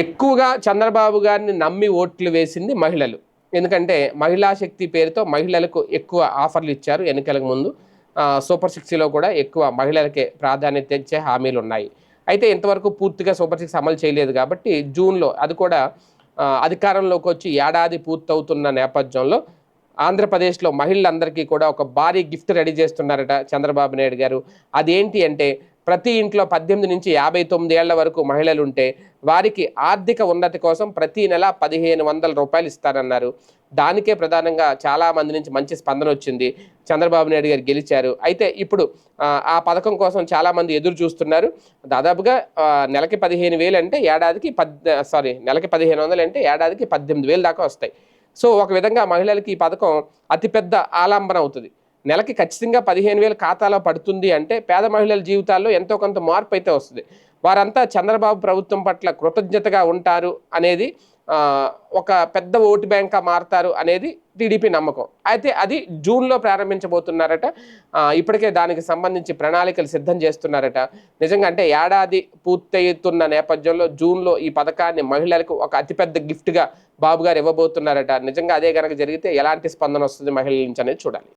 ఎక్కువగా చంద్రబాబు గారిని నమ్మి ఓట్లు వేసింది మహిళలు. ఎందుకంటే మహిళా శక్తి పేరుతో మహిళలకు ఎక్కువ ఆఫర్లు ఇచ్చారు ఎన్నికలకు ముందు. సూపర్ సిక్స్లో కూడా ఎక్కువ మహిళలకే ప్రాధాన్యత ఇచ్చే హామీలు ఉన్నాయి. అయితే ఇంతవరకు పూర్తిగా సూపర్ సిక్స్ అమలు చేయలేదు కాబట్టి జూన్లో అది కూడా అధికారంలోకి వచ్చి ఏడాది పూర్తవుతున్న నేపథ్యంలో ఆంధ్రప్రదేశ్లో మహిళలందరికీ కూడా ఒక భారీ గిఫ్ట్ రెడీ చేస్తున్నారట చంద్రబాబు నాయుడు గారు. అదేంటి అంటే ప్రతి ఇంట్లో పద్దెనిమిది నుంచి యాభై తొమ్మిది ఏళ్ళ వరకు మహిళలు ఉంటే వారికి ఆర్థిక ఉన్నతి కోసం ప్రతి నెల పదిహేను వందల రూపాయలు ఇస్తారన్నారు. దానికే ప్రధానంగా చాలామంది నుంచి మంచి స్పందన వచ్చింది. చంద్రబాబు నాయుడు గారు గెలిచారు. అయితే ఇప్పుడు ఆ, పథకం కోసం చాలామంది ఎదురు చూస్తున్నారు. దాదాపుగా నెలకి పదిహేను వేలు అంటే ఏడాదికి పద్ సారీ నెలకి పదిహేను వందలు అంటే ఏడాదికి పద్దెనిమిది వేలు దాకా వస్తాయి. సో ఒక విధంగా మహిళలకి ఈ పథకం అతిపెద్ద ఆలంబన అవుతుంది. నెలకి ఖచ్చితంగా పదిహేను వేలు ఖాతాలో పడుతుంది అంటే పేద మహిళల జీవితాల్లో ఎంతో కొంత మార్పు అయితే వస్తుంది. వారంతా చంద్రబాబు ప్రభుత్వం పట్ల కృతజ్ఞతగా ఉంటారు అనేది ఒక పెద్ద ఓటు బ్యాంక్గా మారుతారు అనేది టీడీపీ నమ్మకం. అయితే అది జూన్లో ప్రారంభించబోతున్నారట. ఇప్పటికే దానికి సంబంధించి ప్రణాళికలు సిద్ధం చేస్తున్నారట. నిజంగా అంటే ఏడాది పూర్తవుతున్న నేపథ్యంలో జూన్లో ఈ పథకాన్ని మహిళలకు ఒక అతిపెద్ద గిఫ్ట్గా బాబు గారు ఇవ్వబోతున్నారట. నిజంగా అదే కనుక జరిగితే ఎలాంటి స్పందన వస్తుంది మహిళల నుంచి అనేది చూడాలి.